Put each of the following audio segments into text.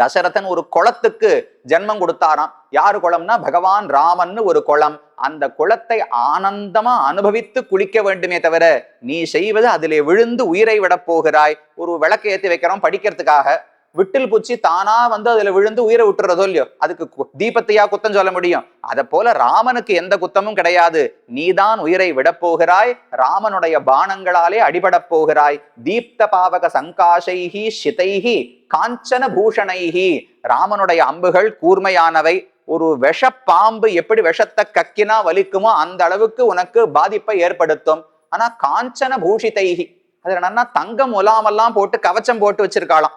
தசரதன் ஒரு குளத்துக்கு ஜென்மம் கொடுத்தாராம். யாரு குளம்னா? பகவான் ராமன்னு ஒரு குளம். அந்த குளத்தை ஆனந்தமா அனுபவித்து குளிக்க வேண்டுமே தவிர நீ செய்வது அதிலே விழுந்து உயிரை விடப் போகிறாய். ஒரு விளக்கு ஏத்தி வைக்கிறோம் படிக்கிறதுக்காக. விட்டில் பூச்சி தானா வந்து அதுல விழுந்து உயிரை விட்டுறதோ இல்லையோ? அதுக்கு தீபத்தையா குத்தம் சொல்ல முடியும். அத போல ராமனுக்கு எந்த குத்தமும் கிடையாது. நீதான் உயிரை விடப்போகிறாய் ராமனுடைய பானங்களாலே அடிபடப் போகிறாய். தீப்த பாவக சங்காஷைஹி ஷிதைஹி காஞ்சன பூஷணைஹி. ராமனுடைய அம்புகள் கூர்மையானவை. ஒரு விஷ பாம்பு எப்படி விஷத்தை கக்கினா வலிக்குமோ அந்த அளவுக்கு உனக்கு பாதிப்பை ஏற்படுத்தும். ஆனா காஞ்சன பூஷிதைஹி. அது என்னன்னா தங்கம் முலாமெல்லாம் போட்டு கவச்சம் போட்டு வச்சிருக்காளாம்.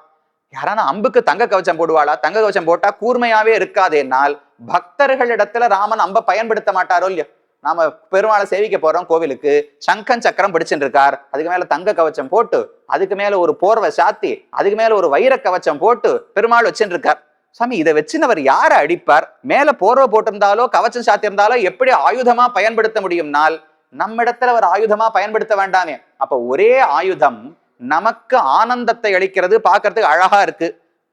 யாரான அம்புக்கு தங்க கவச்சம் போடுவாளா? தங்க கவச்சம் போட்டா கூர்மையாவே இருக்காதேனால் பக்தர்களிடத்துல ராமன் அம்ப பயன்படுத்த மாட்டாரோ இல்லையோ? நாம பெருமாளை சேவிக்க போறோம் கோவிலுக்கு. சங்கன் சக்கரம் பிடிச்சிட்டு இருக்கார் அதுக்கு மேல தங்க கவச்சம் போட்டு அதுக்கு மேல ஒரு போர்வை சாத்தி அதுக்கு மேல ஒரு வைர கவச்சம் போட்டு பெருமாள் வச்சுட்டு இருக்கார் சாமி இதை வச்சுன்னு அவர் யாரை அடிப்பார்? மேல போர்வை போட்டிருந்தாலோ கவச்சம் சாத்தியிருந்தாலோ எப்படி ஆயுதமா பயன்படுத்த முடியும்னால் நம்ம இடத்துல ஒரு ஆயுதமா பயன்படுத்த வேண்டாமே. அப்ப ஒரே ஆயுதம் நமக்கு ஆனந்தத்தை அளிக்கிறது பார்க்கறதுக்கு அழகா இருக்கு.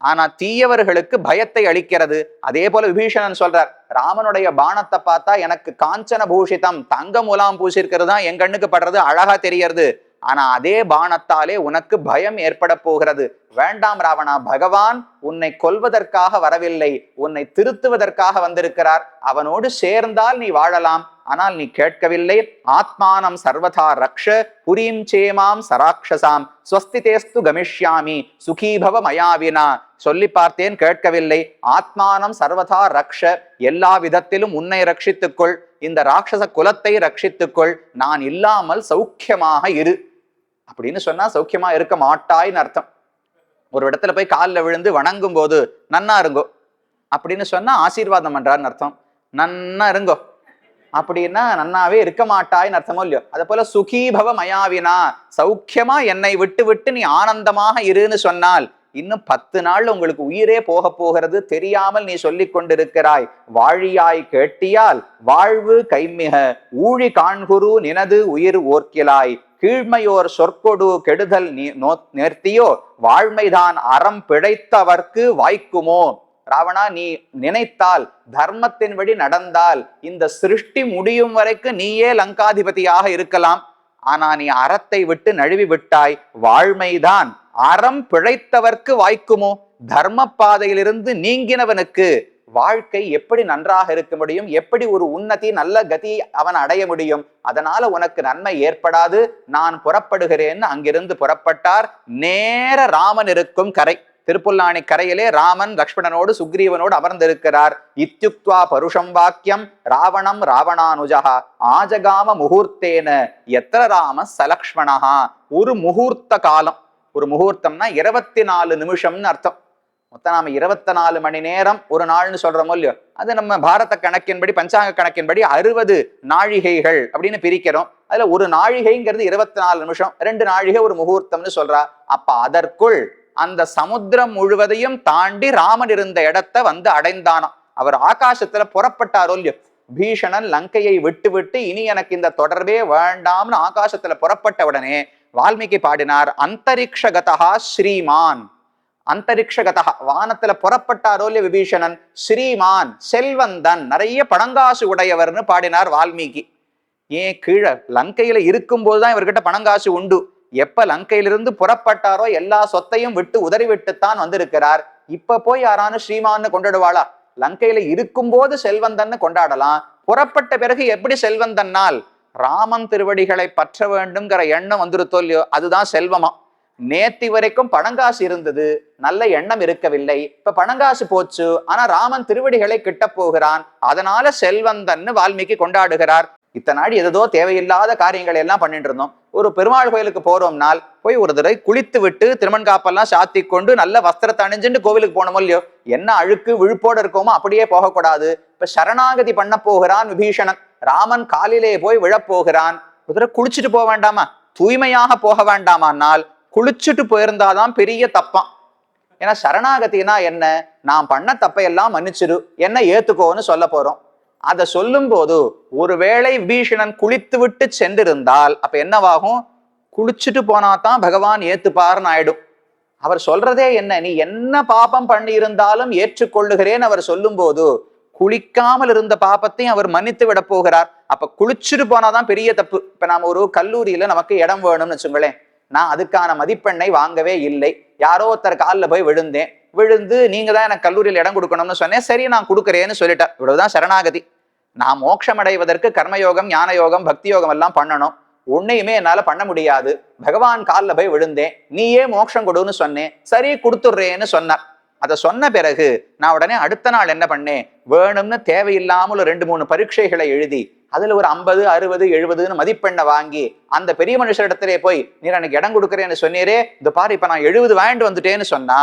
ஆனா தீயவர்களுக்கு பயத்தை அளிக்கிறது. அதே போல விபீஷணன் சொல்றார் ராமனுடைய பானத்தை பார்த்தா எனக்கு காஞ்சன பூஷிதம் தங்க முலாம் பூசிருக்கிறது தான் என் கண்ணுக்கு படுறது அழகா தெரியறது. ஆனா அதே பானத்தாலே உனக்கு பயம் ஏற்பட போகிறது. வேண்டாம் ராவணா பகவான் உன்னை கொல்வதற்காக வரவில்லை. உன்னை திருத்துவதற்காக வந்திருக்கிறார். அவனோடு சேர்ந்தால் நீ வாழலாம். ஆனால் நீ கேட்கவில்லை. ஆத்மானம் சர்வதா ரக்ஷ புரீம் சேமாம் சராக்ஷசாம் ஸ்வஸ்திதேஸ்து கமிஷ்யாமி சுகீபவ மயாவினா சொல்லி பார்த்தேன் கேட்கவில்லை. ஆத்மானம் சர்வதா ரக்ஷ எல்லா விதத்திலும் உன்னை ரட்சித்துக்கொள். இந்த ராட்சச குலத்தை ரட்சித்துக்கொள். நான் இல்லாமல் சௌக்கியமாக இரு. அப்படின்னு சொன்னா சௌக்கியமா இருக்க மாட்டாய்னு அர்த்தம். ஒரு இடத்துல போய் காலில் விழுந்து வணங்கும் போது நன்னா இருங்கோ. அப்படின்னு சொன்னா ஆசீர்வாதம் பண்றாருன்னு அர்த்தம். நன்னா இருங்கோ. அப்படின்னா நன்னாவே இருக்க மாட்டாய்னு அர்த்தமோ இல்லையோ? அதே போல சுகீபவ மயாவினா சௌக்கியமா என்னை விட்டு விட்டு நீ ஆனந்தமாக இருன்னு சொன்னால் இன்னும் பத்து நாள்ல உங்களுக்கு உயிரே போக போகிறது தெரியாமல் நீ சொல்லிக் கொண்டிருக்கிறாய். வாழியாய் கேட்டியால் வாழ்வு கைமிக ஊழி காண்குரு நினது உயிர் ஓர்க்கிலாய். கீழ்மையோர் சொற்கொடு கெடுதல் நீ நோ நேர்த்தியோ வாழ்மைதான் அறம் பிழைத்தவர்க்கு வாய்க்குமோ? ராவணா நீ நினைத்தால் தர்மத்தின் வழி நடந்தால் இந்த சிருஷ்டி முடியும் வரைக்கும் நீயே லங்காதிபதியாக இருக்கலாம். ஆனா நீ அறத்தை விட்டு நழுவி விட்டாய் வாழ்மைதான் அறம் பிழைத்தவர்க்கு வாய்க்குமோ? தர்ம பாதையிலிருந்து நீங்கினவனுக்கு வாழ்க்கை எப்படி நன்றாக இருக்க முடியும்? எப்படி ஒரு உன்னதி நல்ல கதி அவன் அடைய முடியும்? அதனால உனக்கு நன்மை ஏற்படாது. நான் புறப்படுகிறேன்னு அங்கிருந்து புறப்பட்டார். நேர ராமன் இருக்கும் கரை. திருப்புல்லாணி கரையிலே ராமன் லக்ஷ்மணனோடு சுக்ரீவனோடு அமர்ந்திருக்கிறார். இத்யுக்த்வா பருஷம் வாக்கியம் ராவணம் ராவணானுஜா ஆஜகாம முகூர்த்தேன எத்திர ராம சலக்ஷ்மணஹா ஒரு முகூர்த்த காலம். ஒரு முகூர்த்தம்னா இருபத்தி நாலு நிமிஷம்னு அர்த்தம். மொத்தம் நாம இருபத்தி நாலு மணி நேரம் ஒரு நாள்னு சொல்றோமோ இல்லையோ? அது நம்ம பாரத கணக்கின்படி பஞ்சாங்க கணக்கின்படி அறுபது நாழிகைகள் அப்படின்னு பிரிக்கிறோம். அதுல ஒரு நாழிகைங்கிறது இருபத்தி நாலு நிமிஷம். ரெண்டு நாழிகை ஒரு முகூர்த்தம்னு சொல்றா. அப்ப அதற்குள் அந்த சமுத்திரம் முழுவதையும் தாண்டி ராமன் இருந்த இடத்தை வந்து அடைந்தானாம். அவர் ஆகாசத்துல புறப்பட்டாரோ இல்லையோ? பீஷணன் லங்கையை விட்டு விட்டு இனி எனக்கு இந்த தொடர்பே வேண்டாம்னு ஆகாசத்துல புறப்பட்ட உடனே வால்மீகி பாடினார் அந்தரிக்ஷகதா ஸ்ரீமான். அந்தரிக்ஷகதா வானத்துல புறப்பட்டாரோ இல்லையோ விபீஷணன்? ஸ்ரீமான் செல்வந்தன் நிறைய பணங்காசு உடையவர்னு பாடினார் வால்மீகி. ஏன் கீழே லங்கையில இருக்கும்போதுதான் இவர்கிட்ட பணங்காசு உண்டு. எப்ப லங்கையிலிருந்து புறப்பட்டாரோ எல்லா சொத்தையும் விட்டு உதறி விட்டுத்தான் வந்திருக்கிறார். இப்ப போய் யாரானு ஸ்ரீமான்னு கொண்டாடுவாளா? லங்கையில இருக்கும்போது செல்வந்தன்னு கொண்டாடலாம். புறப்பட்ட பிறகு எப்படி செல்வந்தன்னால் ராமன் திருவடிகளை பற்ற வேண்டும்ங்கிற எண்ணம் வந்துருத்தோ இல்லையோ அதுதான் செல்வமா? நேத்தி வரைக்கும் பணங்காசு இருந்தது. நல்ல எண்ணம் இருக்கவில்லை. இப்ப பணங்காசு போச்சு. ஆனா ராமன் திருவடிகளை கிட்ட போகிறான். அதனால செல்வந்தன்னு வால்மீகி கொண்டாடுகிறார். இத்தனை நாள் ஏதோ தேவையில்லாத காரியங்களை எல்லாம் பண்ணிட்டு இருந்தோம் ஒரு பெருமாள் கோயிலுக்கு போறோம்னால் போய் ஒரு தடவை குளித்து விட்டு திருமண்காப்பெல்லாம் சாத்தி கொண்டு நல்ல வஸ்திரத்தை அணிஞ்சுட்டு கோவிலுக்கு போனோமோ இல்லையோ? என்ன அழுக்கு விழுப்போடு இருக்கோமோ அப்படியே போகக்கூடாது. இப்ப சரணாகதி பண்ண போகிறான் விபீஷணன். ராமன் காலிலே போய் விழப்போகிறான் ஒரு தடவை குளிச்சுட்டு போக வேண்டாமா? தூய்மையாக போக வேண்டாமானால் குளிச்சுட்டு போயிருந்தாதான் பெரிய தப்பாம். ஏன்னா சரணாகத்தினா என்ன? நான் பண்ண தப்பையெல்லாம் மன்னிச்சிரு. என்ன ஏத்துக்கோன்னு சொல்ல போறோம். அதை சொல்லும் போது ஒருவேளை பீஷணன் குளித்து விட்டு சென்றிருந்தால் அப்ப என்னவாகும்? குளிச்சுட்டு போனா தான் பகவான் ஏத்துப்பாருன்னு ஆயிடும். அவர் சொல்றதே என்ன? நீ என்ன பாபம் பண்ணி இருந்தாலும் ஏற்றுக்கொள்ளுகிறேன் அவர் சொல்லும்போது குளிக்காமல் இருந்த பாப்பத்தையும் அவர் மன்னித்து விட போகிறார். அப்ப குளிச்சுட்டு போனாதான் பெரிய தப்பு. இப்ப நாம ஒரு கல்லூரியில நமக்கு இடம் வேணும்னு வச்சுங்களேன். நான் அதுக்கான மதிப்பெண்ணை வாங்கவே இல்லை. யாரோ ஒருத்தர் காலில் போய் விழுந்தேன். விழுந்து நீங்க தான் எனக்கு கல்லூரியில் இடம் கொடுக்கணும்னு சொன்னேன் சரி நான் கொடுக்குறேன்னு சொல்லிட்டேன் இவ்வளவுதான் சரணாகதி. நான் மோட்சம் அடைவதற்கு கர்மயோகம் ஞான யோகம் பக்தி யோகம் எல்லாம் பண்ணணும். உன்னையுமே என்னால பண்ண முடியாது. பகவான் காலில் போய் விழுந்தேன். நீயே மோட்சம் கொடுன்னு சொன்னேன் சரி கொடுத்துட்றேன்னு சொன்னார். அதை சொன்ன பிறகு நான் உடனே அடுத்த நாள் என்ன பண்ணேன்? வேணும்னு தேவையில்லாமல் ரெண்டு மூணு பரீட்சைகளை எழுதி அதுல ஒரு ஐம்பது அறுபது எழுபதுன்னு மதிப்பெண்ணை வாங்கி அந்த பெரிய மனுஷரிடத்திலே போய் நீர் எனக்கு இடம் கொடுக்குறேன்னு சொன்னீரே இந்த பாரு இப்ப நான் எழுபது வாங்கிட்டு வந்துட்டேன்னு சொன்னா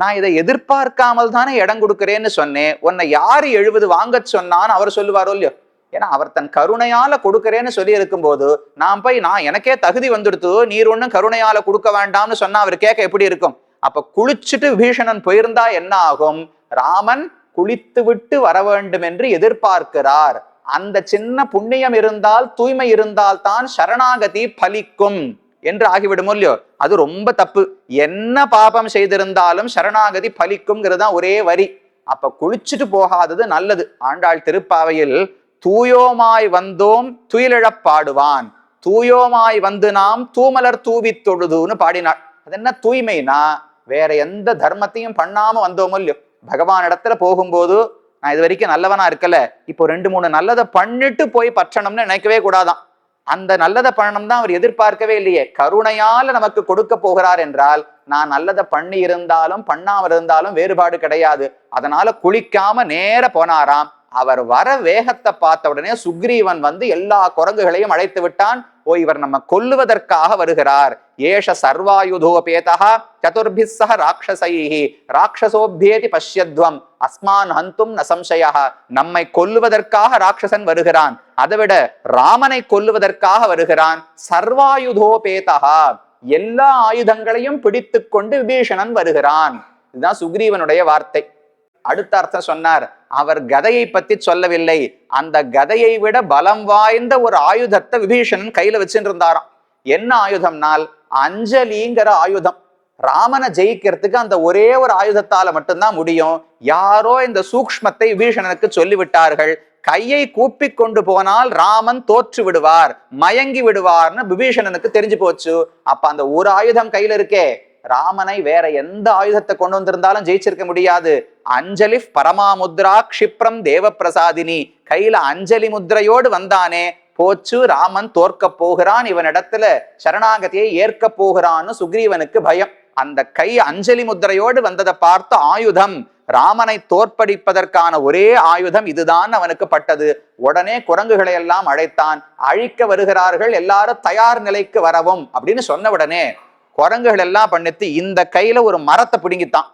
நான் இதை எதிர்பார்க்காமல் தானே இடம் கொடுக்குறேன்னு சொன்னேன். உன்னை யாரு எழுபது வாங்க சொன்னான்னு அவர் சொல்லுவாரோ இல்லையோ? ஏன்னா அவர் தன் கருணையால கொடுக்கறேன்னு சொல்லி இருக்கும்போது நான் போய் நான் எனக்கே தகுதி வந்துடுத்து? நீர் ஒண்ணும் கருணையால கொடுக்க வேண்டாம்னு சொன்னா அவர் கேட்க எப்படி இருக்கும்? அப்ப குளிச்சுட்டு பீஷணன் போயிருந்தா என்ன ஆகும்? ராமன் குளித்து விட்டு வர வேண்டும் என்று எதிர்பார்க்கிறார். அந்த சின்ன புண்ணியம் இருந்தால் தூய்மை இருந்தால் தான் சரணாகதி பலிக்கும். என்று ஆகிவிடும் இல்லையோ? அது ரொம்ப தப்பு. என்ன பாபம் செய்திருந்தாலும் சரணாகதி பலிக்கும்ங்கிறது தான் ஒரே வரி. அப்ப குளிச்சுட்டு போகாதது நல்லது. ஆண்டாள் திருப்பாவையில் தூயோமாய் வந்தோம் துயிலிழப் பாடுவான். தூயோமாய் வந்து நாம் தூமலர் தூவி தொழுதுன்னு பாடினாள். அது என்ன தூய்மைனா வேற எந்த தர்மத்தையும் பண்ணாம வந்தோமோ இல்லையோ? பகவான் இடத்துல போகும்போது நான் இது வரைக்கும் நல்லவனா இருக்கல. இப்போ ரெண்டு மூணு நல்லதை பண்ணிட்டு போய் பற்றணும்னு நினைக்கவே கூடாதான். அந்த நல்லதை பண்ணணும் தான் அவர் எதிர்பார்க்கவே இல்லையே. கருணையால நமக்கு கொடுக்க போகிறார் என்றால் நான் நல்லதை பண்ணி இருந்தாலும் பண்ணாம இருந்தாலும் வேறுபாடு கிடையாது. அதனால குளிக்காம நேர போனாராம். அவர் வர வேகத்தை பார்த்த உடனே சுக்ரீவன் வந்து எல்லா குரங்குகளையும் அழைத்து விட்டான். ஓ இவர் நம்ம கொல்லுவதற்காக வருகிறார். ஏஷ சர்வாயுதோபேதா சதுர்பி சக ராட்சசைஹி. ராட்சசோபியேதி பஷ்யத்வம். அஸ்மான் ஹந்தும் நசம்சயா நம்மை கொல்லுவதற்காக ராட்சசன் வருகிறான். அதை விட ராமனை கொல்லுவதற்காக வருகிறான் சர்வாயுதோபேதகா எல்லா ஆயுதங்களையும் பிடித்து கொண்டு விபீஷணன் வருகிறான். இதுதான் சுக்ரீவனுடைய வார்த்தை. அடுத்த அர்த்தம் சொன்னார் அவர் கதையை பத்தி சொல்லவில்லை. அந்த கதையை விட பலம் வாய்ந்த ஒரு ஆயுதத்தை விபீஷணன் கையில வச்சுட்டு இருந்தாராம் என்ன ஆயுதம்னால் அஞ்சலிங்கிற ஆயுதம். ராமனை ஜெயிக்கிறதுக்கு அந்த ஒரே ஒரு ஆயுதத்தால மட்டும்தான் முடியும். யாரோ இந்த சூக்ஷ்மத்தை விபீஷணனுக்கு சொல்லிவிட்டார்கள். கையை கூப்பி கொண்டு போனால் ராமன் தோற்று விடுவார் மயங்கி விடுவார்னு விபீஷணனுக்கு தெரிஞ்சு போச்சு. அப்ப அந்த ஒரு ஆயுதம் கையில இருக்கே. ராமனை வேற எந்த ஆயுதத்தை கொண்டு வந்திருந்தாலும் ஜெயிச்சிருக்க முடியாது. அஞ்சலி பரமாமுத்ரா க்ஷிப்ரம் தேவ பிரசாதினி கையில அஞ்சலி முத்ரையோடு வந்தானே. போச்சு ராமன் தோற்க போகிறான். இவனிடத்துல சரணாகதியை ஏற்க போகிறான்னு சுக்ரீவனுக்கு பயம். அந்த கை அஞ்சலி முத்திரையோடு வந்ததை பார்த்த ஆயுதம். ராமனை தோற்படிப்பதற்கான ஒரே ஆயுதம் இதுதான் அவனுக்கு பட்டது. உடனே குரங்குகளை எல்லாம் அழைத்தான். அழிக்க வருகிறார்கள் எல்லாரும் தயார் நிலைக்கு வரவும் அப்படின்னு சொன்ன உடனே குரங்குகள் எல்லாம் பண்ணித்து இந்த கையில ஒரு மரத்தை பிடுங்கித்தான்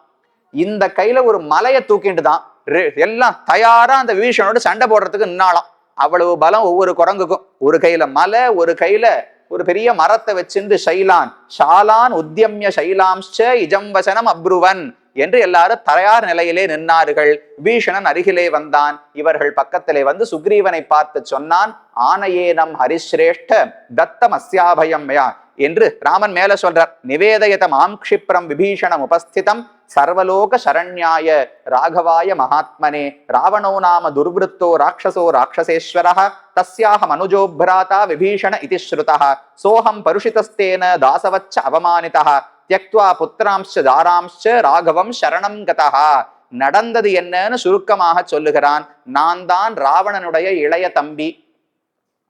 இந்த கையில ஒரு மலையை தூக்கிட்டு தான் ரெ- எல்லாம் தயாரா அந்த வீஷனோட சண்டை போடுறதுக்கு நின்னாலாம் அவ்வளவு பலம் ஒவ்வொரு குரங்குக்கும். ஒரு கையில மலை ஒரு கையில ஒரு பெரிய மரத்தை வச்சிருந்து சைலான் ஷாலான் உத்தியம்ய சைலாம்ச்ச இஜம் வசனம் அப்ருவன். என்று எல்லாரும் தரையார் நிலையிலே நின்னார்கள். விபீஷணன் அருகிலே வந்தான். இவர்கள் பக்கத்திலே வந்து சுக்ரீவனை பார்த்து சொன்னான் ஆனையே நம் ஹரிஸ்ரேஷ்ட தத்தம் அஸ்யாபயம் மயா என்று ராமன் மேல சொல்றார். நிவேதயதம் ஆம்க்ஷிப்ரம் விபீஷணம் உபஸ்திதம். சர்வலோக சரண்யாய ராகவாய மகாத்மனே ராவணோ நாம துர்வத்தோ ராட்சசோ ராட்சசேஸ்வர தஸ்யாக மனுஜோபிராதா விபீஷண இது ஸ்ருதா சோகம் பருஷிதஸ்தேன தாசவச்ச அவமானிதா தியக்துவா புத்திராம்ச தாராம்ச ராகவம் சரணம் கதः நடந்தது என்னன்னு சுருக்கமாக சொல்லுகிறான். நான் தான் ராவணனுடைய இளைய தம்பி.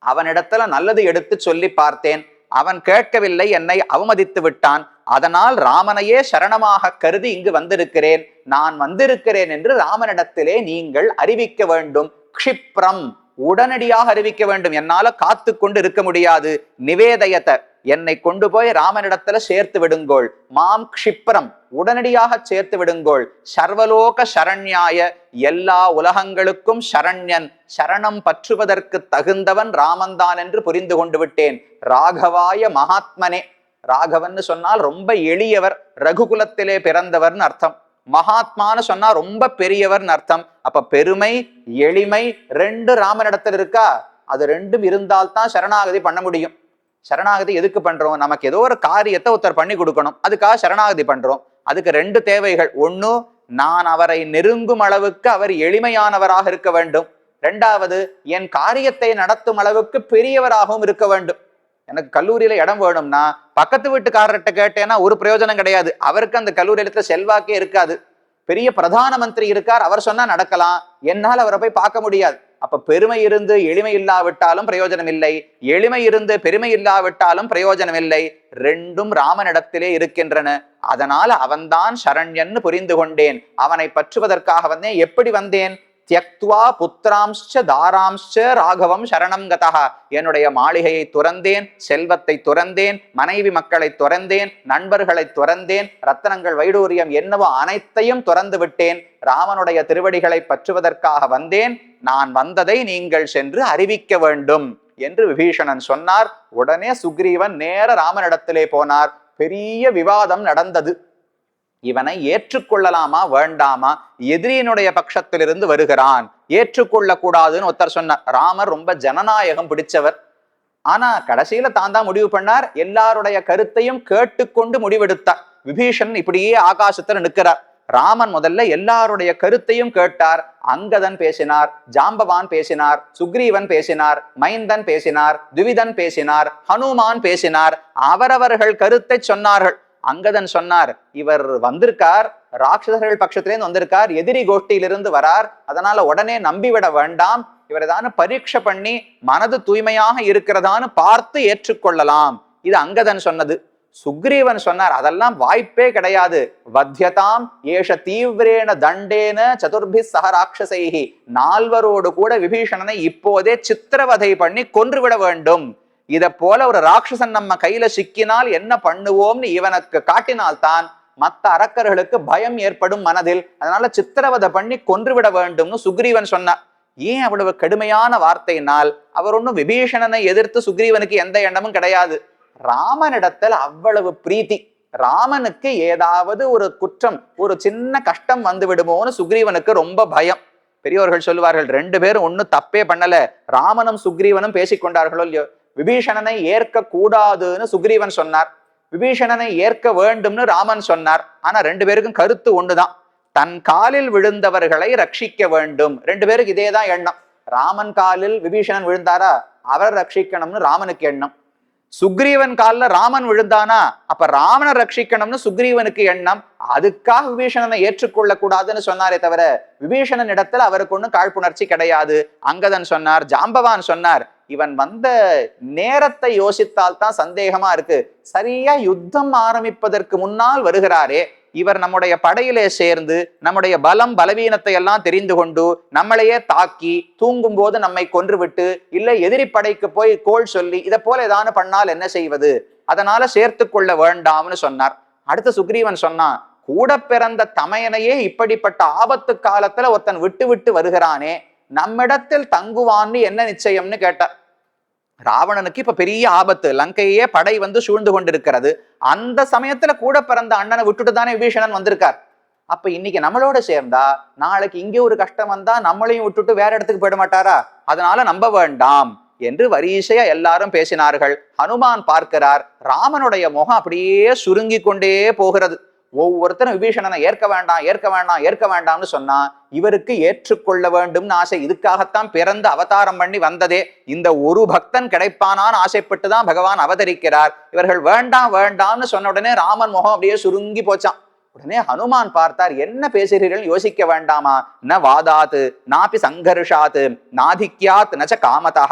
அவனிடத்துல நல்லது எடுத்து சொல்லி பார்த்தேன். அவன் கேட்கவில்லை என்னை அவமதித்து விட்டான். அதனால் ராமனையே சரணமாக கருதி இங்கு வந்திருக்கிறேன். நான் வந்திருக்கிறேன் என்று ராமனிடத்திலே நீங்கள் அறிவிக்க வேண்டும். க்ஷிப்ரம். உடனடியாக அறிவிக்க வேண்டும். என்னால காத்து கொண்டு இருக்க முடியாது. நிவேதயத்தை என்னை கொண்டு போய் ராமனிடத்துல சேர்த்து விடுங்கோள். மாம் க்ஷிப்ரம் உடனடியாக சேர்த்து விடுங்கோள். சர்வலோக சரண்யாய எல்லா உலகங்களுக்கும் சரண்யன் சரணம் பற்றுவதற்கு தகுந்தவன் ராமன்தான் என்று புரிந்து கொண்டு விட்டேன். ராகவாய மகாத்மனே ராகவன்னு சொன்னால் ரொம்ப எளியவர் ரகுகுலத்திலே பிறந்தவர்னு அர்த்தம். மகாத்மான்னு சொன்னா ரொம்ப பெரியவர்னு அர்த்தம். அப்ப பெருமை எளிமை ரெண்டு ராமனிடத்தில் இருக்கா? அது ரெண்டும் இருந்தால்தான் சரணாகதி பண்ண முடியும். சரணாகதி எதுக்கு பண்றோம்? நமக்கு ஏதோ ஒரு காரியத்தை ஒருத்தர் பண்ணி கொடுக்கணும். அதுக்காக சரணாகதி பண்றோம். அதுக்கு ரெண்டு தேவைகள். ஒன்று நான் அவரை நெருங்கும் அளவுக்கு அவர் எளிமையானவராக இருக்க வேண்டும். ரெண்டாவது என் காரியத்தை நடத்தும் அளவுக்கு பெரியவராகவும் இருக்க வேண்டும். எனக்கு கல்லூரியில இடம் வேணும்னா பக்கத்து வீட்டுக்காரர்கிட்ட கேட்டேன்னா ஒரு பிரயோஜனம் கிடையாது. அவருக்கு அந்த கல்லூரியில செல்வாக்கே இருக்காது. பெரிய பிரதான மந்திரி இருக்கார். அவர் சொன்னா நடக்கலாம். என்னால் அவரை போய் பார்க்க முடியாது. அப்ப பெருமை இருந்து எளிமை இல்லாவிட்டாலும் பிரயோஜனம் இல்லை. எளிமை இருந்து பெருமை இல்லாவிட்டாலும் பிரயோஜனம் இல்லை. ரெண்டும் ராமனிடத்திலே இருக்கின்றன. அதனால் அவன்தான் சரண்யன்னு புரிந்து கொண்டேன். அவனை பற்றுவதற்காக வந்தேன். எப்படி வந்தேன்? தியக்துவா புத்திராம்ச தாராம்ச ராகவம் சரணம் கதா என்னுடைய மாளிகையை துறந்தேன் செல்வத்தை துறந்தேன் மனைவி மக்களை துறந்தேன் நண்பர்களை துறந்தேன் ரத்தனங்கள் வைடூரியம் என்னவோ அனைத்தையும் துறந்து விட்டேன் ராமனுடைய திருவடிகளை பற்றுவதற்காக வந்தேன் நான் வந்ததை நீங்கள் சென்று அறிவிக்க வேண்டும் என்று விபீஷணன் சொன்னார். உடனே சுக்ரீவன் நேர ராமனிடத்திலே போனார். பெரிய விவாதம் நடந்தது. இவனை ஏற்றுக்கொள்ளலாமா வேண்டாமா? எதிரியினுடைய பட்சத்திலிருந்து வருகிறான். ஏற்றுக்கொள்ள கூடாதுன்னு ஒருத்தர் சொன்னார். ராமர் ரொம்ப ஜனநாயகம் பிடிச்சவர். ஆனா கடைசியில தான் தான் முடிவு பண்ணார். எல்லாருடைய கருத்தையும் கேட்டுக்கொண்டு முடிவெடுத்தார். விபீஷன் இப்படியே ஆகாசத்துல நிற்கிறார். ராமன் முதல்ல எல்லாருடைய கருத்தையும் கேட்டார். அங்கதன் பேசினார் ஜாம்பவான் பேசினார் சுக்ரீவன் பேசினார் மைந்தன் பேசினார் துவிதன் பேசினார் ஹனுமான் பேசினார். அவரவர்கள் கருத்தை சொன்னார்கள். அங்கதன் சொன்னார் இவர் வந்திருக்கார் ராட்சசர்கள் பட்சத்திலேருந்து வந்திருக்கார் எதிரி கோஷ்டியிலிருந்து வரார் அதனால உடனே நம்பிவிட வேண்டாம் இவர் ஏதான பரீட்சை பண்ணி மனது தூய்மையாக இருக்கிறதான்னு பார்த்து ஏற்றுக்கொள்ளலாம். இது அங்கதன் சொன்னது. சுக்ரீவன் சொன்னார் அதெல்லாம் வாய்ப்பே கிடையாது. வத்தியதாம் ஏஷ தீவிரேன தண்டேன சதுர்பி சக ராட்சசைகி நால்வரோடு கூட விபீஷணனை இப்போதே சித்திரவதை பண்ணி கொன்றுவிட வேண்டும். இதை போல ஒரு ராட்சசன் நம்ம கையில சிக்கினால் என்ன பண்ணுவோம்னு இவனுக்கு காட்டினால்தான் மத்த அரக்கர்களுக்கு பயம் ஏற்படும் மனதில். அதனால சித்திரவதை பண்ணி கொன்றுவிட வேண்டும்னு சுக்ரீவன் சொன்னார். ஏன் அவ்வளவு கடுமையான வார்த்தையினால் அவர் ஒன்றும் விபீஷணனை எதிர்த்து சுக்ரீவனுக்கு எந்த எண்ணமும் கிடையாது. ராமனிடத்தில் அவ்வளவு பிரீத்தி. ராமனுக்கு ஏதாவது ஒரு குற்றம் ஒரு சின்ன கஷ்டம் வந்து விடுமோன்னு சுக்ரீவனுக்கு ரொம்ப பயம். பெரியவர்கள் சொல்லுவார்கள் ரெண்டு பேரும் ஒன்னும் தப்பே பண்ணல. ராமனும் சுக்ரீவனும் பேசிக்கொண்டார்களோ இல்லையோ? விபீஷணனை ஏற்க கூடாதுன்னு சுக்ரீவன் சொன்னார். விபீஷணனை ஏற்க வேண்டும்னு ராமன் சொன்னார். ஆனா ரெண்டு பேருக்கும் கருத்து ஒண்ணுதான். தன் காலில் விழுந்தவர்களை ரட்சிக்க வேண்டும். ரெண்டு பேருக்கு இதேதான் எண்ணம். ராமன் காலில் விபீஷணன் விழுந்தாரா? அவரை ரட்சிக்கணும்னு ராமனுக்கு எண்ணம். சுக்ரீவன் காலில் ராமன் விழுந்தானா? அப்ப ராமனை ரட்சிக்கணும்னு சுக்ரீவனுக்கு எண்ணம். அதுக்காக விபீஷணனை ஏற்றுக்கொள்ள கூடாதுன்னு சொன்னாரே தவிர விபீஷணன் இடத்துல அவருக்கு ஒன்றும் காழ்ப்புணர்ச்சி கிடையாது. அங்கதன் சொன்னார் ஜாம்பவான் சொன்னார் இவன் வந்த நேரத்தை யோசித்தால் தான் சந்தேகமா இருக்கு. சரியா யுத்தம் ஆரம்பிப்பதற்கு முன்னால் வருகிறாரே இவர் நம்முடைய படையிலே சேர்ந்து நம்முடைய பலம் பலவீனத்தை எல்லாம் தெரிந்து கொண்டு நம்மளையே தாக்கி தூங்கும் போது நம்மை கொன்றுவிட்டு இல்லை எதிரி படைக்கு போய் கோல் சொல்லி இதை போல ஏதானு பண்ணால் என்ன செய்வது? அதனால சேர்த்து கொள்ள வேண்டாம்னு சொன்னார். அடுத்து சுக்ரீவன் சொன்னான் கூட பிறந்த தமையனையே இப்படிப்பட்ட ஆபத்து காலத்துல ஒருத்தன் விட்டு விட்டு வருகிறானே நம்மிடத்தில் தங்குவான்னு என்ன நிச்சயம்னு கேட்டார். ராவணனுக்கு இப்ப பெரிய ஆபத்து. லங்கையே படை வந்து சூழ்ந்து கொண்டிருக்கிறது. அந்த சமயத்துல கூட பிறந்த அண்ணனை விட்டுட்டு தானே விபீஷணன் வந்திருக்கார். அப்ப இன்னைக்கு நம்மளோட சேர்ந்தா நாளைக்கு இங்கே ஒரு கஷ்டம் வந்தா நம்மளையும் விட்டுட்டு வேற இடத்துக்கு போயிட மாட்டாரா? அதனால நம்ப வேண்டாம் என்று வரிசையா எல்லாரும் பேசினார்கள். ஹனுமான் பார்க்கிறார். ராமனுடைய முகம் அப்படியே சுருங்கி கொண்டே போகிறது. ஒவ்வொருத்தரும் விபீஷணனை ஏற்க வேண்டாம் ஏற்க வேண்டாம் ஏற்க வேண்டாம்னு சொன்னா இவருக்கு ஏற்றுக்கொள்ள வேண்டும்னு ஆசை. இதுக்காகத்தான் பிறந்து அவதாரம் பண்ணி வந்ததே. இந்த ஒரு பக்தன் கிடைப்பானான்னு ஆசைப்பட்டு தான் பகவான் அவதரிக்கிறார். இவர்கள் வேண்டாம் வேண்டாம்னு சொன்ன உடனே ராமன் முகம் அப்படியே சுருங்கி போச்சான் உடனே ஹனுமான் பார்த்தார் என்ன பேசுகிறீர்கள்? யோசிக்க வேண்டாமா? ந வாதாத்து நாபி சங்கர்ஷாத்து நாதிக்யாத் நச்ச காமதா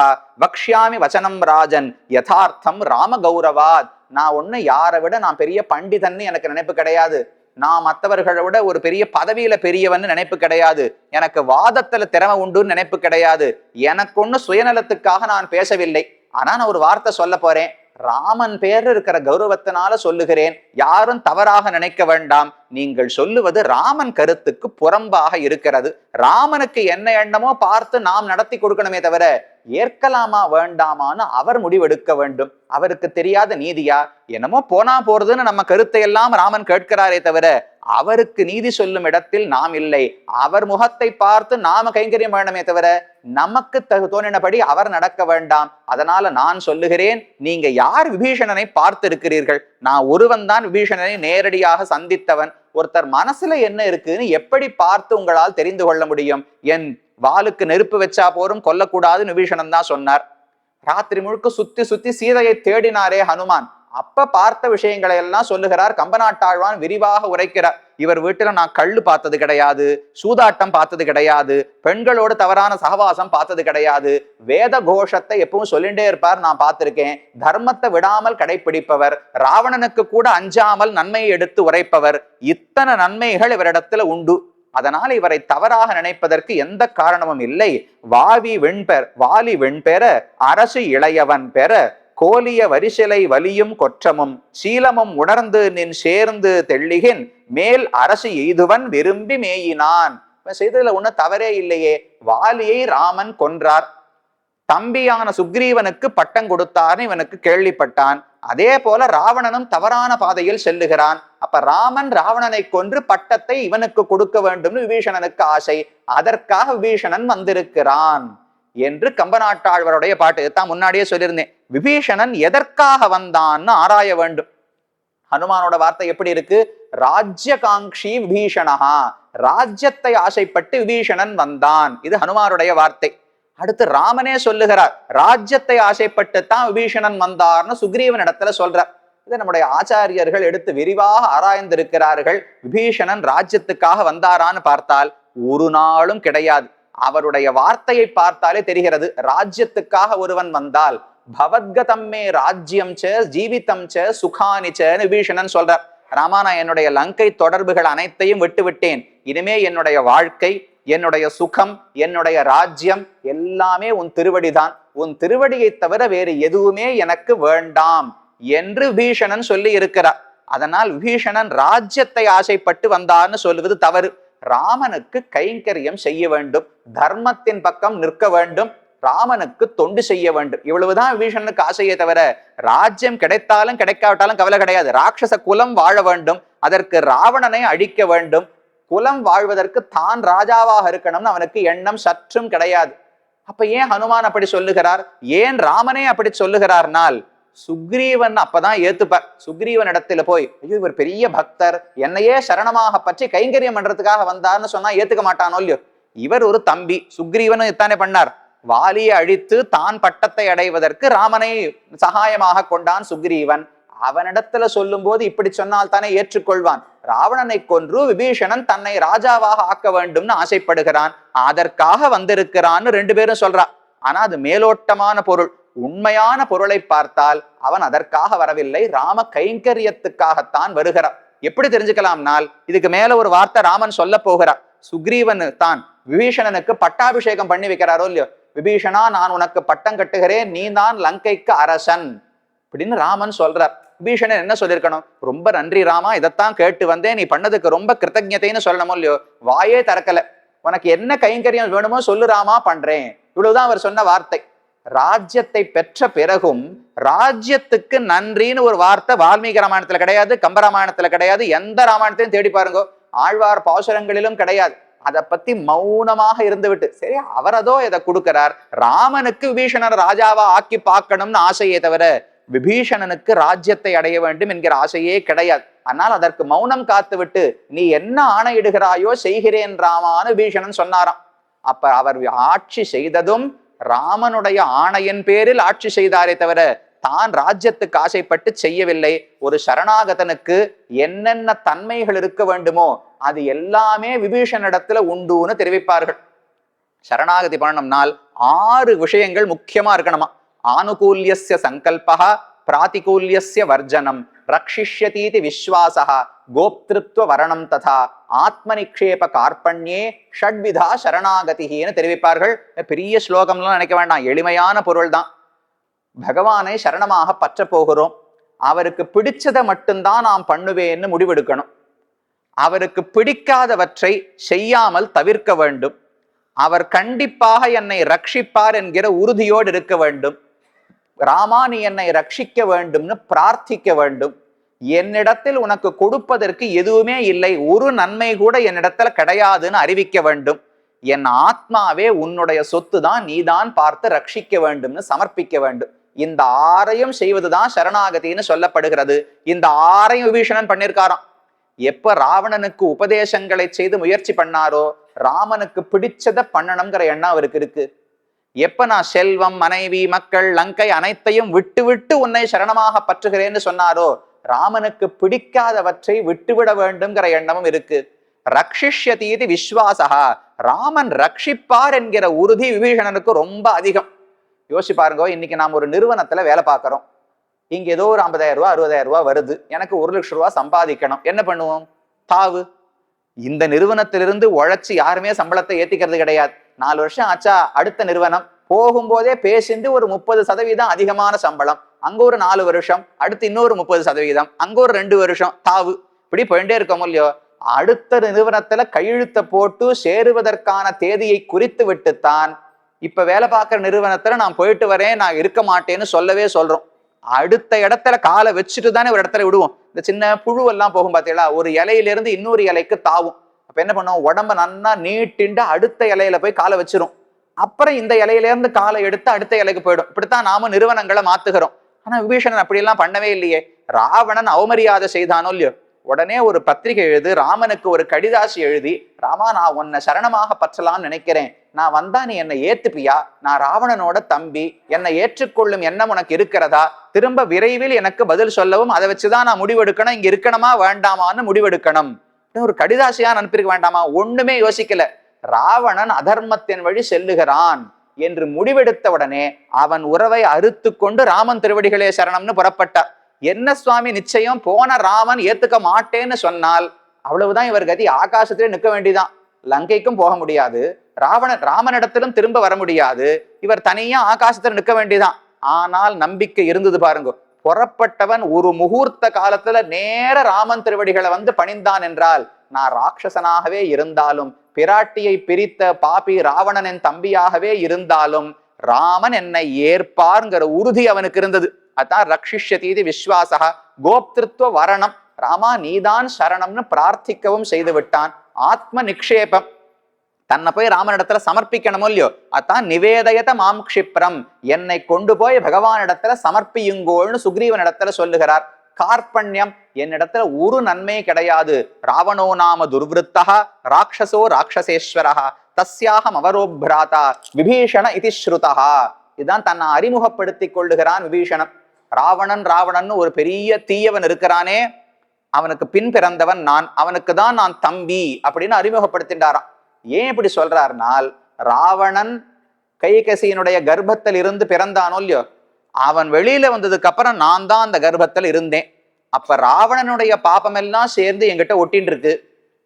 வக்ஷாமி வச்சனம் ராஜன் யதார்த்தம் ராம கௌரவாத் நான் ஒன்று யாரை விட நான் பெரிய பண்டிதன்னு எனக்கு நினைப்பு கிடையாது. நான் மற்றவர்களை விட ஒரு பெரிய பதவியில பெரியவன்னு நினைப்பு கிடையாது. எனக்கு வாதத்துல திறமை உண்டுன்னு நினைப்பு கிடையாது. எனக்கு ஒன்றும் சுயநலத்துக்காக நான் பேசவில்லை. ஆனா நான் ஒரு வார்த்தை சொல்ல போறேன். ராமன் பேர் இருக்கிற கௌரவத்தினால சொல்லுகிறேன். யாரும் தவறாக நினைக்க வேண்டாம். நீங்கள் சொல்லுவது ராமன் கருத்துக்கு புறம்பாக இருக்கிறது. ராமனுக்கு என்ன எண்ணமோ பார்த்து நாம் நடத்தி கொடுக்கணுமே தவிர ஏற்கலாமா வேண்டாமான்னு அவர் முடிவெடுக்க வேண்டும். அவருக்கு தெரியாத நீதியா? என்னமோ போனா போறதுன்னு நம்ம கருத்தை எல்லாம் ராமன் கேட்கிறாரே தவிர அவருக்கு நீதி சொல்லும் இடத்தில் நாம் இல்லை. அவர் முகத்தை பார்த்து நாம கைங்கரியம் வேண்டுமே தவிர நமக்கு தகு தோணினபடி அவர் நடக்க வேண்டாம். அதனால நான் சொல்லுகிறேன் நீங்க யார் விபீஷணனை பார்த்து இருக்கிறீர்கள் நான் ஒருவன் தான் விபீஷணனை நேரடியாக சந்தித்தவன். ஒருத்தர் மனசுல என்ன இருக்குன்னு எப்படி பார்த்து உங்களால் தெரிந்து கொள்ள முடியும்? என் வாளுக்கு நெருப்பு வச்சா போரும் கொல்லக்கூடாதுன்னு விபீஷணன் தான் சொன்னார். ராத்திரி முழுக்க சுத்தி சுத்தி சீதையை தேடினாரே ஹனுமான். அப்ப பார்த்த விஷயங்களை எல்லாம் சொல்லுகிறார் கம்பநாட்டாழ்வான் விரிவாக உரைக்கிறார். இவர் வீட்டுல நான் கள்ளு பார்த்தது கிடையாது சூதாட்டம் பார்த்தது கிடையாது பெண்களோடு தவறான சகவாசம் பார்த்தது கிடையாது. வேத கோஷத்தை எப்பவும் சொல்லிட்டே இருப்பார் நான் பார்த்திருக்கேன். தர்மத்தை விடாமல் கடைபிடிப்பவர் ராவணனுக்கு கூட அஞ்சாமல் நன்மையை எடுத்து உரைப்பவர். இத்தனை நன்மைகள் இவரிடத்துல உண்டு. அதனால் இவரை தவறாக நினைப்பதற்கு எந்த காரணமும் இல்லை. வாவி வெண்பெர் வாலி வெண்பெற அரசு இளையவன் பெற கோலிய வரிசிலை வலியும் கொற்றமும் சீலமும் உணர்ந்து நின் சேர்ந்து தெள்ளிகின் மேல் அரசு எய்துவன் விரும்பி மேயினான். செய்ததுல ஒண்ணு தவறே இல்லையே. வாலியை ராமன் கொன்றார். தம்பியான சுக்ரீவனுக்கு பட்டம் கொடுத்தார்னு இவனுக்கு கேள்விப்பட்டான். அதே போல ராவணனும் தவறான பாதையில் செல்லுகிறான். அப்ப ராமன் ராவணனை கொன்று பட்டத்தை இவனுக்கு கொடுக்க வேண்டும்னு விபீஷணனுக்கு ஆசை. அதற்காக விபீஷணன் வந்திருக்கிறான் என்று கம்பநாட்டாழ்வருடைய பாட்டு தான் முன்னாடியே சொல்லியிருந்தேன். விபீஷணன் எதற்காக வந்தான்னு ஆராய வேண்டும். ஹனுமானோட வார்த்தை எப்படி இருக்கு? ராஜ்யகாங்ஷி விபீஷணஹா. ராஜ்யத்தை ஆசைப்பட்டு விபீஷணன் வந்தான். இது ஹனுமானுடைய வார்த்தை. அடுத்து ராமனே சொல்லுகிறார் ராஜ்யத்தை ஆசைப்பட்டு தான் விபீஷணன் வந்தார்னு சுக்ரீவன் இடத்துல சொல்றார். இதை நம்முடைய ஆச்சாரியர்கள் எடுத்து விரிவாக ஆராய்ந்திருக்கிறார்கள். விபீஷணன் ராஜ்யத்துக்காக வந்தாரான்னு பார்த்தால் ஒரு நாளும் கிடையாது. அவருடைய வார்த்தையை பார்த்தாலே தெரிகிறது ராஜ்யத்துக்காக ஒருவன் வந்தால் பவத்கதம்மே ராஜ்யம் ச ஜீவிதம் ச சுகானி சன்னு விபீஷணன் சொல்றார். ராமா நான் என்னுடைய லங்கை தொடர்புகள் அனைத்தையும் விட்டு விட்டேன் இனிமே என்னுடைய வாழ்க்கை என்னுடைய சுகம் என்னுடைய ராஜ்யம் எல்லாமே உன் திருவடிதான். உன் திருவடியை தவிர வேறு எதுவுமே எனக்கு வேண்டாம் என்று விபீஷணன் சொல்லி இருக்கிறார். அதனால் விபீஷணன் ராஜ்யத்தை ஆசைப்பட்டு வந்தான்னு சொல்லுவது தவறு. ராமனுக்கு கைங்கரியம் செய்ய வேண்டும் தர்மத்தின் பக்கம் நிற்க வேண்டும் ராமனுக்கு தொண்டு செய்ய வேண்டும். இவ்வளவுதான் விபீஷணனுக்கு ஆசையை தவிர ராஜ்யம் கிடைத்தாலும் கிடைக்காவிட்டாலும் கவலை கிடையாது. ராட்சச குலம் வாழ வேண்டும் அதற்கு ராவணனை அழிக்க வேண்டும் குலம் வாழ்வதற்கு தான் ராஜாவாக இருக்கணும்னு அவனுக்கு எண்ணம் சற்றும் கிடையாது. அப்ப ஏன் ஹனுமான் அப்படி சொல்லுகிறார்? ஏன் ராமனே அப்படி சொல்லுகிறார்னால் சுக்ரீவன் அப்பதான் ஏத்துப்பார். சுக்ரீவன் இடத்துல போய் ஐயோ இவர் பெரிய பக்தர். என்னையே சரணமாக பற்றி கைங்கரியம் பண்றதுக்காக வந்தார்னு சொன்னா ஏத்துக்க மாட்டானோ இல்லையோ? இவர் ஒரு தம்பி. சுக்ரீவனும் இத்தானே பண்ணார். வாலியை அழித்து தான் பட்டத்தை அடைவதற்கு ராமனை சகாயமாக கொண்டான் சுக்ரீவன். அவனிடத்துல சொல்லும் போது இப்படி சொன்னால் தானே ஏற்றுக்கொள்வான். ராவணனை கொன்று விபீஷணன் தன்னை ராஜாவாக ஆக்க வேண்டும்னு ஆசைப்படுகிறான். அதற்காக வந்திருக்கிறான்னு ரெண்டு பேரும் சொல்றா. ஆனா அது மேலோட்டமான பொருள். உண்மையான பொருளை பார்த்தால் அவன் அதற்காக வரவில்லை. ராம கைங்கரியத்துக்காகத்தான் வருகிறான். எப்படி தெரிஞ்சுக்கலாம்னால் இதுக்கு மேல ஒரு வார்த்தை ராமன் சொல்ல போகிறார். சுக்ரீவன் தான் விபீஷணனுக்கு பட்டாபிஷேகம் பண்ணி வைக்கிறாரோ இல்லையோ? விபீஷனா நான் உனக்கு பட்டம் கட்டுகிறேன். நீ தான் லங்கைக்கு அரசன். அப்படின்னு ராமன் சொல்றார். விபீஷணன் என்ன சொல்லியிருக்கணும்? ரொம்ப நன்றி ராமா இதைத்தான் கேட்டு வந்தேன். நீ பண்ணதுக்கு ரொம்ப கிருத்தஜத்தைன்னு சொல்லணுமோ இல்லையோ? வாயே திறக்கல. உனக்கு என்ன கைங்கரியம் வேணுமோ சொல்லு ராமா பண்றேன். இவ்வளவுதான் அவர் சொன்ன வார்த்தை. ராஜ்யத்தை பெற்ற பிறகும் ராஜ்யத்துக்கு நன்றின்னு ஒரு வார்த்தை வால்மீகி ராமாயணத்துல கிடையாது கம்பராமாயணத்துல கிடையாது எந்த ராமாயணத்தையும் தேடி பாருங்க. ஆழ்வார் பாசுரங்களிலும் கிடையாது. அதை பத்தி மௌனமாக இருந்து விட்டு சரி அவரதோ இதை கொடுக்கிறார். ராமனுக்கு விபீஷணர் ராஜாவா ஆக்கி பார்க்கணும்னு ஆசையே தவிர விபீஷணனுக்கு ராஜ்யத்தை அடைய வேண்டும் என்கிற ஆசையே கிடையாது. ஆனால் அதற்கு மௌனம் காத்துவிட்டு நீ என்ன ஆணையிடுகிறாயோ செய்கிறேன் ராமான்னு விபீஷணன் சொன்னாராம். அப்ப அவர் ஆட்சி செய்ததும் ராமனுடைய ஆணையின் பேரில் ஆட்சி செய்தாரே தவிர தான் ராஜ்யத்துக்கு ஆசைப்பட்டு செய்யவில்லை. ஒரு சரணாகதனுக்கு என்னென்ன தன்மைகள் இருக்க வேண்டுமோ அது எல்லாமே விபீஷணிடத்துல உண்டுன்னு தெரிவிப்பார்கள். சரணாகதி பண்ணணும்னால் ஆறு விஷயங்கள் முக்கியமா இருக்கணுமா? ஆனுகூல்யஸ்ய சங்கல்பா பிராதிகூல்யஸ்ய வர்ஜனம் ரக்ஷிஷ்யதீதி விஸ்வாசா கோப்திருத்வ வரணம் ததா ஆத்மநிக்ஷேப கார்பண்யே ஷட்விதா சரணாகதின்னு தெரிவிப்பார்கள் பெரிய ஸ்லோகம்லாம் நினைக்க வேண்டாம் எளிமையான பொருள் தான் பகவானை சரணமாக பற்ற போகிறோம் அவருக்கு பிடிச்சதை மட்டும்தான் நாம் பண்ணுவேன்னு முடிவெடுக்கணும் அவருக்கு பிடிக்காதவற்றை செய்யாமல் தவிர்க்க வேண்டும் அவர் கண்டிப்பாக என்னை ரட்சிப்பார் என்கிற உறுதியோடு இருக்க வேண்டும் ராமா நீ என்னை ரட்சிக்க வேண்டும்னு பிரார்த்திக்க வேண்டும். என்னிடத்தில் உனக்கு கொடுப்பதற்கு எதுவுமே இல்லை. ஒரு நன்மை கூட என்னிடத்துல கிடையாதுன்னு அறிவிக்க வேண்டும். என் ஆத்மாவே உன்னுடைய சொத்து தான் நீதான் பார்த்து ரட்சிக்க வேண்டும்னு சமர்ப்பிக்க வேண்டும். இந்த ஆரையும் செய்வதுதான் சரணாகதின்னு சொல்லப்படுகிறது. இந்த ஆரையும் விபீஷணன் பண்ணியிருக்காராம் எப்ப ராவணனுக்கு உபதேசங்களை செய்து முயற்சி பண்ணாரோ ராமனுக்கு பிடிச்சத பண்ணணுங்கிற எண்ணம் அவருக்கு இருக்கு. எப்ப நான் செல்வம் மனைவி மக்கள் லங்கை அனைத்தையும் விட்டு விட்டு உன்னை சரணமாக பற்றுகிறேன்னு சொன்னாரோ? ராமனுக்கு பிடிக்காதவற்றை விட்டுவிட வேண்டும்ங்கிற எண்ணமும் இருக்கு. ரக்ஷிஷ்யதீதி விஸ்வாசகா ராமன் ரட்சிப்பார் என்கிற உறுதி விபீஷணனுக்கு ரொம்ப அதிகம். யோசிச்சு பாருங்க இன்னைக்கு நாம் ஒரு நிறுவனத்துல வேலை பார்க்கறோம். இங்க ஏதோ ஒரு ஐம்பதாயிரம் ரூபா அறுபதாயிரம் ரூபா வருது. எனக்கு ஒரு லட்சம் ரூபா சம்பாதிக்கணும். என்ன பண்ணுவோம்? தாவு. இந்த நிறுவனத்திலிருந்து உழைச்சி யாருமே சம்பளத்தை ஏத்திக்கிறது கிடையாது. நாலு வருஷம் ஆச்சா அடுத்த நிறுவனம்? போகும்போதே பேசிந்து ஒரு முப்பது சதவீதம் அதிகமான சம்பளம். அங்க ஒரு நாலு வருஷம் அடுத்து இன்னொரு முப்பது சதவீதம். அங்க ஒரு ரெண்டு வருஷம் தாவு. இப்படி போயிட்டே இருக்கோம் இல்லையோ? அடுத்த நிறுவனத்துல கையெழுத்த போட்டு சேருவதற்கான தேதியை குறித்து விட்டுத்தான் இப்ப வேலை பார்க்குற நிறுவனத்துல நான் போயிட்டு வரேன் நான் இருக்க மாட்டேன்னு சொல்லவே சொல்றோம். அடுத்த இடத்துல காலை வச்சுட்டு தானே ஒரு இடத்துல விடுவோம். இந்த சின்ன புழுவெல்லாம் போகும் பார்த்தீங்களா ஒரு இலையில இருந்து இன்னொரு இலைக்கு தாவும். அப்போ என்ன பண்ணுவோம் உடம்ப நல்லா நீட்டிண்டு அடுத்த இலையில போய் காலை வச்சிரும். அப்புறம் இந்த இலையிலேருந்து காலை எடுத்து அடுத்த இலைக்கு போயிடும். இப்படித்தான் நாம நிறுவனங்களை மாத்துகிறோம். ஆனால் விபீஷணன் அப்படியெல்லாம் பண்ணவே இல்லையே. ராவணன் அவமரியாதை செய்தானோ இல்லையோ? உடனே ஒரு பத்திரிகை எழுது ராமனுக்கு ஒரு கடிதாசி எழுதி ராமா நான் உன்னை சரணமாக பற்றலாம்னு நினைக்கிறேன். நான் வந்தா நீ என்னை ஏத்துப்பியா? நான் ராவணனோட தம்பி. என்னை ஏற்றுக்கொள்ளும் எண்ணம் உனக்கு இருக்கிறதா? திரும்ப விரைவில் எனக்கு பதில் சொல்லவும் அதை வச்சுதான் நான் முடிவெடுக்கணும். இங்க இருக்கணுமா? வேண்டாமான்னு முடிவெடுக்கணும். ஒரு கடிதாசியான் அனுப்பியிருக்க வேண்டாமா? ஒண்ணுமே யோசிக்கல. ராவணன் அதர்மத்தின் வழி செல்லுகிறான் என்று முடிவெடுத்த உடனே அவன் உறவை அறுத்து கொண்டு ராமன் திருவடிகளே சரணம்னு புறப்பட்டார் என்ன சுவாமி நிச்சயம் போன ராமன் ஏத்துக்க மாட்டேன்னு சொன்னால் அவ்வளவுதான் இவர் கதி. ஆகாசத்திலே நிற்க வேண்டிதான். லங்கைக்கும் போக முடியாது. ராவணன் ராமனிடத்திலும் திரும்ப வர முடியாது. இவர் தனியா ஆகாசத்துல நிற்க வேண்டியதான் ஆனால் நம்பிக்கை இருந்தது பாருங்க. புறப்பட்டவன் ஒரு முகூர்த்த காலத்துல நேர ராமன் திருவடிகளை வந்து பணிந்தான் என்றால் நான் ராட்சசனாகவே இருந்தாலும் பிராட்டியை பிரித்த பாபி ராவணன் என் தம்பியாகவே இருந்தாலும் ராமன் என்னை ஏற்பார்ங்கிற உறுதி அவனுக்கு இருந்தது. அதான் ரக்ஷிஷ்யதீதி விஸ்வாசா கோப்திருத்துவ வரணம். ராமா நீதான் சரணம்னு பிரார்த்திக்கவும் செய்து விட்டான். ஆத்ம நிக்ஷேபம். தன்னை போய் ராமனிடத்துல சமர்ப்பிக்கணுமோ இல்லையோ? அதான் நிவேதயத மாம் க்ஷிப்ரம் என்னை கொண்டு போய் பகவானிடத்துல சமர்ப்பியுங்கோள்னு சுக்ரீவன் இடத்துல சொல்லுகிறார். கார்பண்யம் என்னிடத்துல ஒரு நன்மை கிடையாது. ராவணோ நாம துர்வத்தா ராட்சசோ ராட்சசேஸ்வரா தஸ்யாகம் அவரோபிராதா விபீஷண இதி ஸ்ருதா இதுதான் தன்னை அறிமுகப்படுத்திக் கொள்ளுகிறான் விபீஷணன். ராவணன் ராவணன் ஒரு பெரிய தீயவன் இருக்கிறானே. அவனுக்கு பின் பிறந்தவன் நான். அவனுக்கு தான் நான் தம்பி அப்படின்னு அறிமுகப்படுத்தின்றாராம். ஏன் இப்படி சொல்றாருனால் ராவணன் கைகசியினுடைய கர்ப்பத்தில் இருந்து பிறந்தானோ இல்லையோ? அவன் வெளியில வந்ததுக்கு அப்புறம் நான் தான் அந்த கர்ப்பத்தில் இருந்தேன். அப்ப ராவணனுடைய பாப்பம் எல்லாம் சேர்ந்து என்கிட்ட ஒட்டின்னு இருக்கு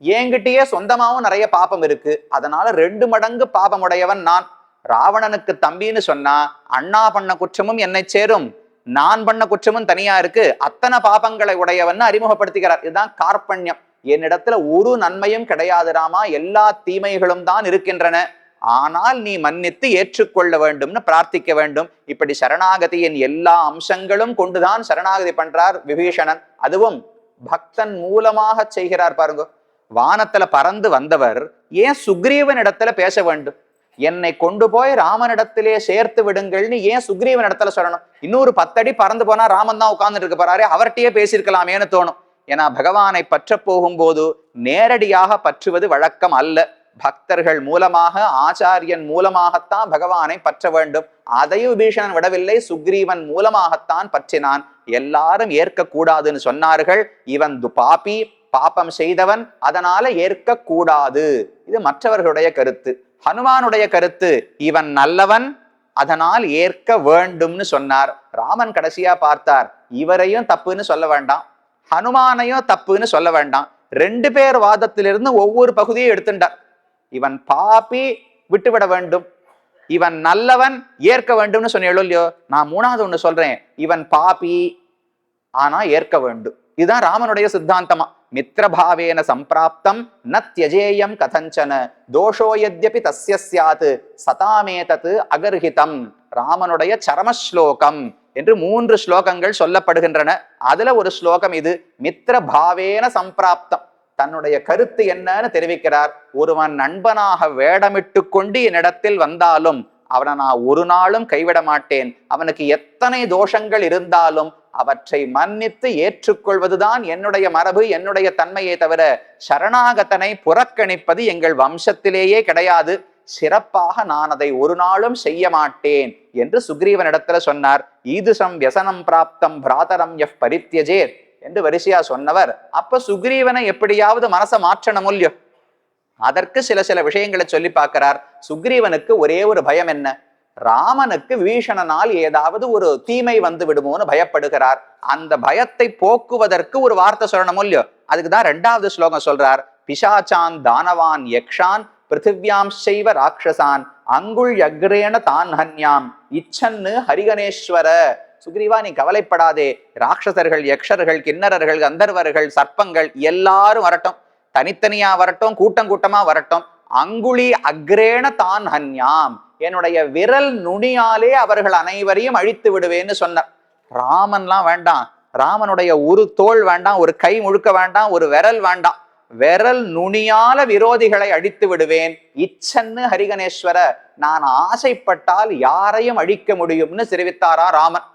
என்கிட்டயே சொந்தமாவும் நிறைய பாப்பம் இருக்கு. அதனால ரெண்டு மடங்கு பாபமுடையவன் நான். ராவணனுக்கு தம்பின்னு சொன்னா அண்ணா பண்ண குற்றமும் என்னை சேரும். நான் பண்ண குற்றமும் தனியா இருக்கு. அத்தனை பாபங்களை உடையவன் அறிமுகப்படுத்துகிறார். இதுதான் கார்பண்யம் என்னிடத்துல ஒரு நன்மையும் கிடையாது ராமா. எல்லா தீமைகளும் தான் இருக்கின்றன. ஆனால் நீ மன்னித்து ஏற்றுக்கொள்ள வேண்டும்னு பிரார்த்திக்க வேண்டும். இப்படி சரணாகதியின் எல்லா அம்சங்களும் கொண்டுதான் சரணாகதி பண்றார் விபீஷணன். அதுவும் பக்தன் மூலமாக செய்கிறார் பாருங்க. வானத்துல பறந்து வந்தவர் ஏன் சுக்ரீவன் இடத்துல பேச வேண்டும்? என்னை கொண்டு போய் ராமனிடத்திலே சேர்த்து விடுங்கள்னு ஏன் சுக்ரீவன் இடத்துல சொல்லணும்? இன்னொரு பத்தடி பறந்து போனா ராமன் தான் உட்கார்ந்துட்டு இருக்க போறாரு. அவர்கிட்டயே பேசியிருக்கலாமேன்னு தோணும். ஏன்னா பகவானை பற்ற போகும்போது நேரடியாக பற்றுவது வழக்கம் அல்ல. பக்தர்கள் மூலமாக ஆச்சாரியன் மூலமாகத்தான் பகவானை பற்ற வேண்டும். அதையும் விபீஷணன் விடவில்லை சுக்ரீவன் மூலமாகத்தான் பற்றினான். எல்லாரும் ஏற்க கூடாதுன்னு சொன்னார்கள். இவன் பாப்பி பாப்பம் செய்தவன் அதனால ஏற்க கூடாது இது மற்றவர்களுடைய கருத்து. ஹனுமானுடைய கருத்து இவன் நல்லவன் அதனால் ஏற்க வேண்டும்னு சொன்னார். ராமன் கடைசியா பார்த்தார் இவரையும் தப்புன்னு சொல்ல வேண்டாம். ஹனுமானையும் தப்புன்னு சொல்ல வேண்டாம். ரெண்டு பேர் வாதத்திலிருந்து ஒவ்வொரு பகுதியும் எடுத்துட்டார் இவன் பாப்பி விட்டுவிட வேண்டும். இவன் நல்லவன் ஏற்க வேண்டும்னு சொன்னேளோ இல்லையோ நான் மூணாவது ஒண்ணு சொல்றேன். இவன் பாபி ஆனா ஏற்க வேண்டும். இதுதான் ராமனுடைய சித்தாந்தமா. மித்திரபாவேன சம்பிராப்தம் ந தியஜேயம் கதஞ்சன. தோஷோ எத்யபி தஸ்ய சதாமே சதாமேதத் அகர்ஹிதம். ராமனுடைய சரமஸ்லோகம் என்று மூன்று ஸ்லோகங்கள் சொல்லப்படுகின்றன. அதுல ஒரு ஸ்லோகம் இது மித்திர பாவேன சம்பிராப்தம் தன்னுடைய கருத்து என்னன்னு தெரிவிக்கிறார். ஒருவன் நண்பனாக வேடமிட்டு கொண்டு என்னிடத்தில் வந்தாலும் அவனை நான் ஒரு நாளும் கைவிட மாட்டேன். அவனுக்கு எத்தனை தோஷங்கள் இருந்தாலும் அவற்றை மன்னித்து ஏற்றுக்கொள்வதுதான் என்னுடைய மரபு என்னுடைய தன்மையை தவிர சரணாகத்தனை புறக்கணிப்பது எங்கள் வம்சத்திலேயே கிடையாது. சிறப்பாக நான் அதை ஒரு நாளும் செய்ய மாட்டேன் என்று சுக்ரீவனிடத்துல சொன்னார். ஈதுசம் வியசனம் பிராப்தம் பிராதரம் எஃப் பரித்தியஜேர் என்று வரிசையா சொன்னவர். அப்ப சுக்ரீவனை எப்படியாவது மனசை மாற்றணும் அதற்கு சில சில விஷயங்களை சொல்லி பார்க்கிறார். சுக்ரீவனுக்கு ஒரே ஒரு பயம் என்ன? ராமனுக்கு விபீஷணனால் ஏதாவது ஒரு தீமை வந்து விடுமோன்னு பயப்படுகிறார். அந்த பயத்தை போக்குவதற்கு ஒரு வார்த்தை சொல்லணும் இல்லையோ? அதுக்கு தான் ரெண்டாவது ஸ்லோகம் சொல்றார். பிசாச்சான் தானவான் யக்ஷான் பிருத்திவ்யாம் செய்வ ராட்சசான் அங்குள் யக்ரேண தான் ஹன்யாம் இச்சன்னு ஹரிகணேஸ்வர சுக்ரீவா நீ கவலைப்படாதே। ராட்சசர்கள் யக்ஷர்கள் கிண்ணறர்கள் கந்தர்வர்கள் சர்ப்பங்கள் எல்லாரும் வரட்டும். தனித்தனியா வரட்டும் கூட்டம் கூட்டமா வரட்டும். அங்குழி அக்ரேண தான் ஹன்யாம். என்னுடைய விரல் நுனியாலே அவர்கள் அனைவரையும் அழித்து விடுவேன்னு சொன்னார். ராமன்லாம் வேண்டாம். ராமனுடைய ஒரு தோல் வேண்டாம் ஒரு கை முழுக்க வேண்டாம் ஒரு விரல் வேண்டாம். விரல் நுனியால விரோதிகளை அழித்து விடுவேன். இச்சன்னு ஹரிகணேஸ்வர நான் ஆசைப்பட்டால் யாரையும் அழிக்க முடியும்னு தெரிவித்தாரா ராமன்.